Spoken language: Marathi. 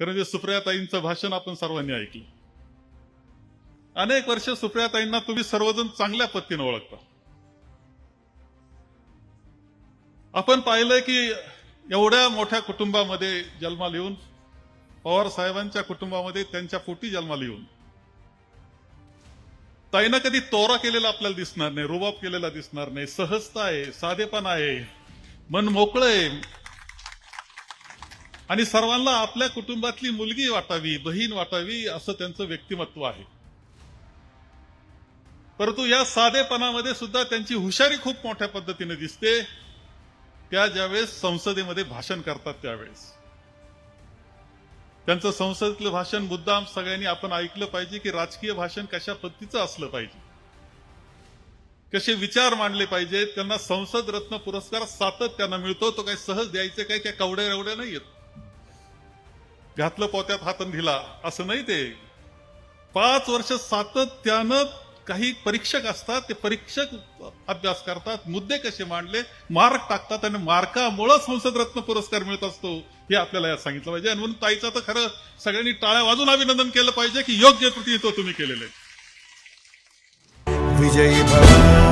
कारण जे सुप्रियाताईंचं भाषण आपण सर्वांनी ऐकलं. अनेक वर्ष सुप्रियाताईंना तुम्ही सर्वजण चांगल्या पद्धतीने ओळखता. आपण पाहिलंय की एवढ्या मोठ्या कुटुंबामध्ये जन्माला येऊन पवार साहेबांच्या कुटुंबामध्ये त्यांच्या पोटी जन्माला येऊन ताईनं कधी तोरा केलेला आपल्याला दिसणार नाही रुबाब केलेला दिसणार नाही सहजता आहे साधेपणा आहे मन मोकळं आहे आणि सर्वांना आपल्या कुटुंबातली मुलगी वाटावी बहीण वाटावी असं त्यांचं व्यक्तिमत्व आहे. परंतु या साधेपणामध्ये सुद्धा त्यांची हुशारी खूप मोठ्या पद्धतीने दिसते. त्या ज्यावेळेस संसदेमध्ये भाषण करतात त्यावेळेस. त्यांचं संसदेतलं भाषण मुद्दाम सगळ्यांनी आपण ऐकलं पाहिजे की राजकीय भाषण कशा पद्धतीचं असलं पाहिजे. कसे विचार मांडले पाहिजेत त्यांना संसद रत्न पुरस्कार सातत्यानं मिळतो तो काही सहज द्यायचे काही त्या कवड्या रवड्या नाही येत घातलं पोत्यात हातन दिला. असं नाही ते. पाच वर्ष सातत्यानं काही परीक्षक असतात ते परीक्षक अभ्यास करतात मुद्दे कसे मांडले मार्क टाकतात आणि मार्कामुळं संसद रत्न पुरस्कार मिळत असतो. हे आपल्याला यात सांगितलं पाहिजे. आणि म्हणून ताईचं तर खरं सगळ्यांनी टाळ्या वाजून अभिनंदन केलं पाहिजे की योग्य प्रतिनिधित्व तुम्ही केलेलं आहे विजयी